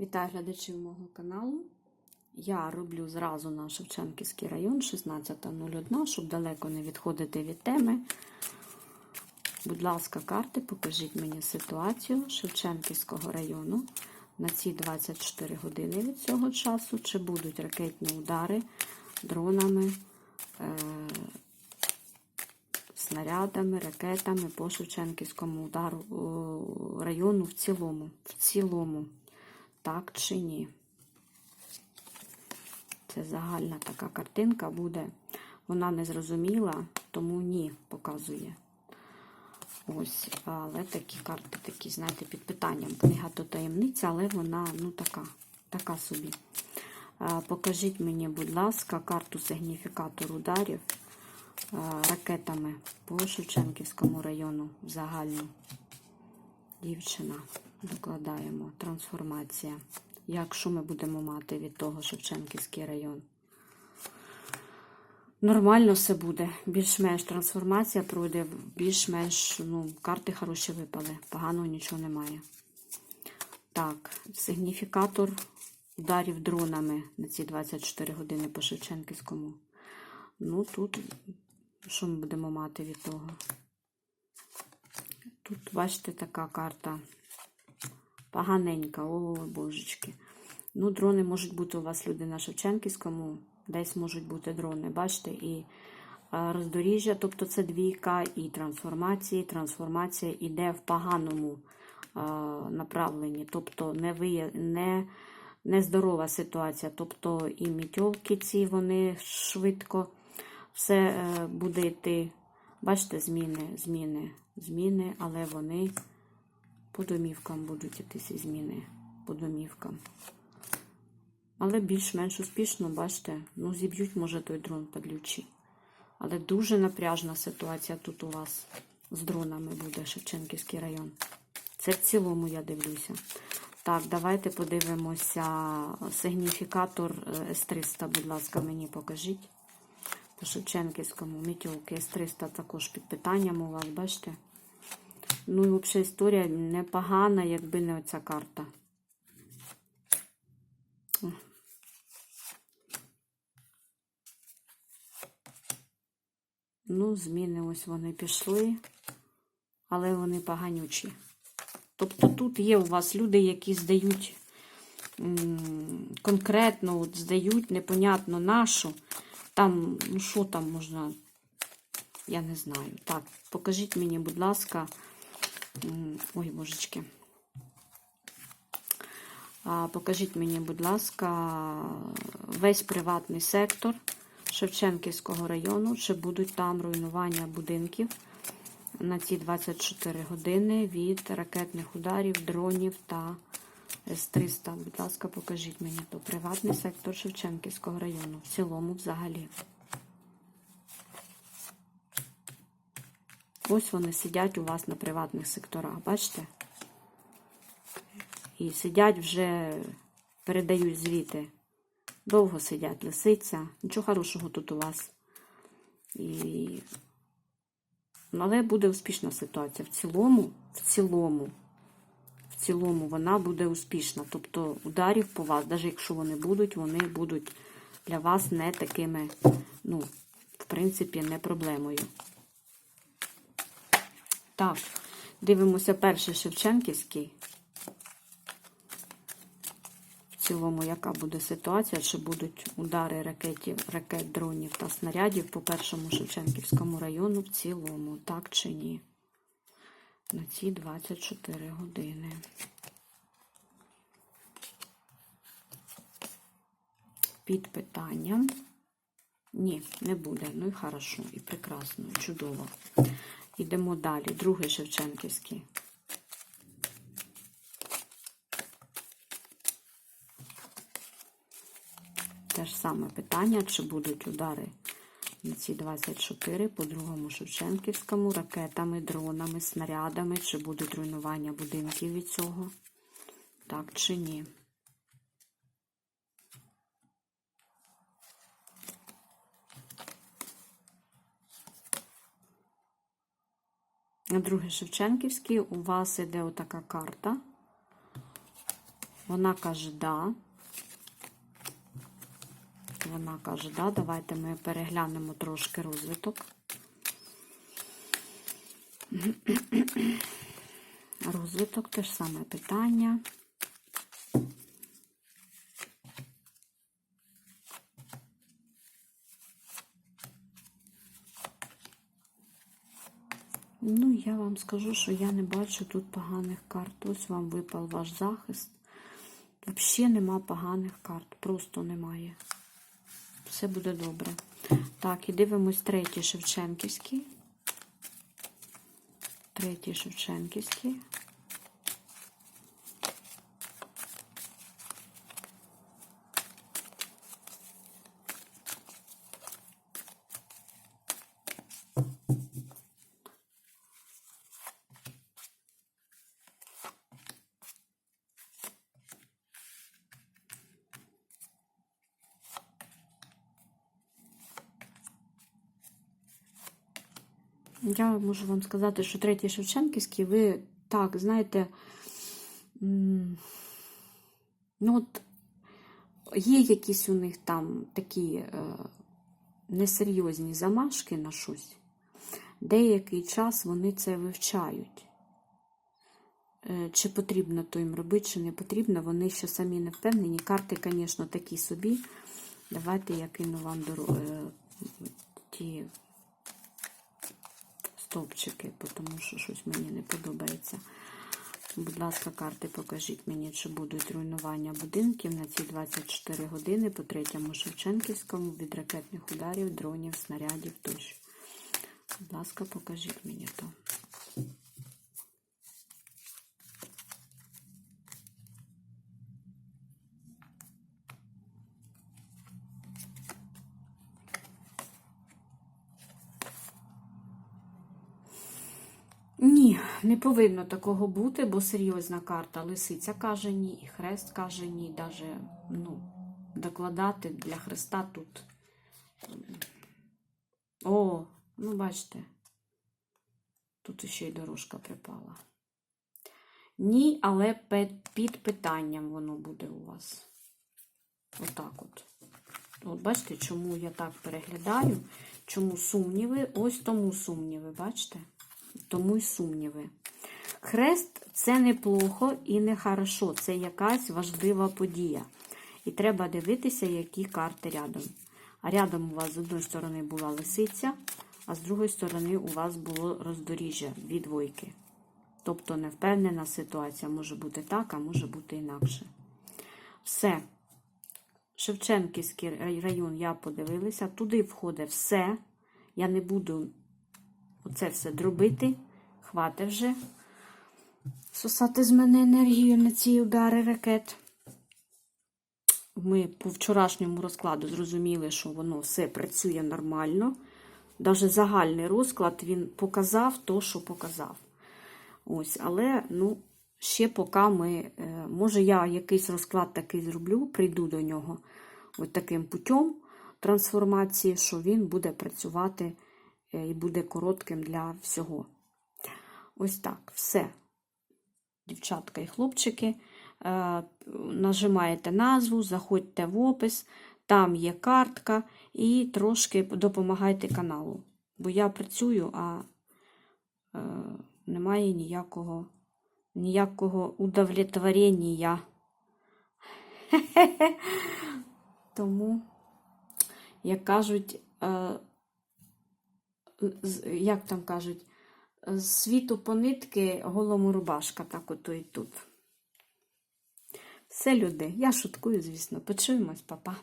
Вітаю глядачів мого каналу. Я роблю зразу на Шевченківський район 16.01, щоб далеко не відходити від теми. Будь ласка, карти, покажіть мені ситуацію Шевченківського району на ці 24 години від цього часу. Чи будуть ракетні удари дронами, е снарядами, ракетами по Шевченківському удару о, району в цілому. В цілому. Так чи ні? Це загальна така картинка буде. Вона не зрозуміла, тому ні, показує. Ось, але такі карти, такі, знаєте, під питанням. Книга то таємниця, але вона, ну, така, така собі. Покажіть мені, будь ласка, карту сигніфікатор ударів ракетами по Шевченківському району загальну. Дівчина. Докладаємо трансформація. Як що ми будемо мати від того Шевченківський район? Нормально все буде. Більш-менш трансформація пройде, більш-менш ну, карти хороші випали. Поганого нічого немає. Так, сигніфікатор ударів дронами на ці 24 години по Шевченківському. Ну, тут, що ми будемо мати від того? Тут, бачите, така карта. Поганенька, о, божечки. Ну, дрони можуть бути у вас люди на Шевченківському, десь можуть бути дрони, бачите, і роздоріжжя, тобто це двійка, і трансформації. Трансформація йде в поганому а, направленні, тобто не, ви, не, нездорова ситуація. Тобто і мітьовки ці, вони швидко все е, буде йти. Бачите, зміни, зміни, зміни, але вони. По домівкам будуть ці зміни. По домівкам. Але більш-менш успішно, бачите, ну, зіб'ють, може, той дрон падлючий. Але дуже напряжна ситуація тут у вас з дронами буде Шевченківський район. Це в цілому я дивлюся. Так, давайте подивимося. Сигніфікатор С-300, будь ласка, мені покажіть. По Шевченківському мітьовки С-300 також під питанням у вас, бачите? Ну і взагалі історія непогана, якби не оця карта. Ну, зміни ось вони пішли, але вони поганючі. Тобто тут є у вас люди, які здають конкретно от здають, непонятно нашу. Там, ну що там можна, я не знаю. Так, покажіть мені, будь ласка. Ой, божечки. Покажіть мені, будь ласка, весь приватний сектор Шевченківського району, чи будуть там руйнування будинків на ці 24 години від ракетних ударів, дронів та С-300. Будь ласка, покажіть мені то приватний сектор Шевченківського району. В цілому взагалі. Ось вони сидять у вас на приватних секторах, бачите? І сидять вже, передають звіти. Довго сидять, лисиця. Нічого хорошого тут у вас. І... Але буде успішна ситуація. В цілому, в цілому, в цілому вона буде успішна. Тобто ударів по вас, навіть якщо вони будуть, вони будуть для вас не такими, ну, в принципі, не проблемою. Так, дивимося перший Шевченківський. В цілому, яка буде ситуація, чи будуть удари ракетів, ракет, дронів та снарядів по першому Шевченківському району в цілому, так чи ні? На ці 24 години. Під питанням. Ні, не буде. Ну і хорошо, і прекрасно, і чудово. Йдемо далі. Другий Шевченківський. Те ж саме питання, чи будуть удари на ці 24 по другому Шевченківському, ракетами, дронами, снарядами, чи будуть руйнування будинків від цього? Так чи ні? На другий Шевченківський у вас іде отака карта. Вона каже, да. Вона каже, да. Давайте ми переглянемо трошки розвиток. Розвиток те ж саме питання. Ну, я вам скажу, що я не бачу тут поганих карт. Ось вам випав ваш захист. Взагалі нема поганих карт, просто немає. Все буде добре. Так, і дивимось третій Шевченківський. Третій Шевченківський. Я можу вам сказати, що третій Шевченківський, ви так, знаєте, ну от є якісь у них там такі е, несерйозні замашки на щось. Деякий час вони це вивчають. Е, Чи потрібно то їм робити, чи не потрібно, вони ще самі не впевнені. Карти, звісно, такі собі. Давайте я кину вам до, е, ті стовпчики, тому що щось мені не подобається. Будь ласка, карти, покажіть мені, чи будуть руйнування будинків на ці 24 години по третьому Шевченківському від ракетних ударів, дронів, снарядів тощо. Будь ласка, покажіть мені то. Ні, не повинно такого бути, бо серйозна карта. Лисиця каже ні, і хрест каже ні. Даже, ну, докладати для хреста тут. О, ну бачите, тут ще й дорожка припала. Ні, але під питанням воно буде у вас. Отак от. От бачите, чому я так переглядаю, чому сумніви? Ось тому сумніви, бачите? Тому й сумніви. Хрест це неплохо і не хорошо. Це якась важлива подія. І треба дивитися, які карти рядом. А рядом у вас з одної сторони була лисиця, а з другої сторони у вас було роздоріжжя, дві двойки. Тобто невпевнена ситуація може бути так, а може бути інакше. Все. Шевченківський район я подивилася. Туди входить все. Я не буду оце все дробити. Хватить вже сосати з мене енергію на ці удари ракет. Ми по вчорашньому розкладу зрозуміли, що воно все працює нормально. Навіть загальний розклад він показав то, що показав. Ось, але, ну, ще поки ми, е, може, я якийсь розклад такий зроблю, прийду до нього ось таким путем трансформації, що він буде працювати і буде коротким для всього. Ось так, все. Дівчатка і хлопчики. Е, Нажимаєте назву, заходьте в опис, там є картка, і трошки допомагайте каналу. Бо я працюю, а е, немає ніякого ніякого удовлетворення. Тому, як кажуть, е, як там кажуть, світу по нитки голому рубашка, так ото і тут. Все, люди, я шуткую, звісно. Почуємось, папа.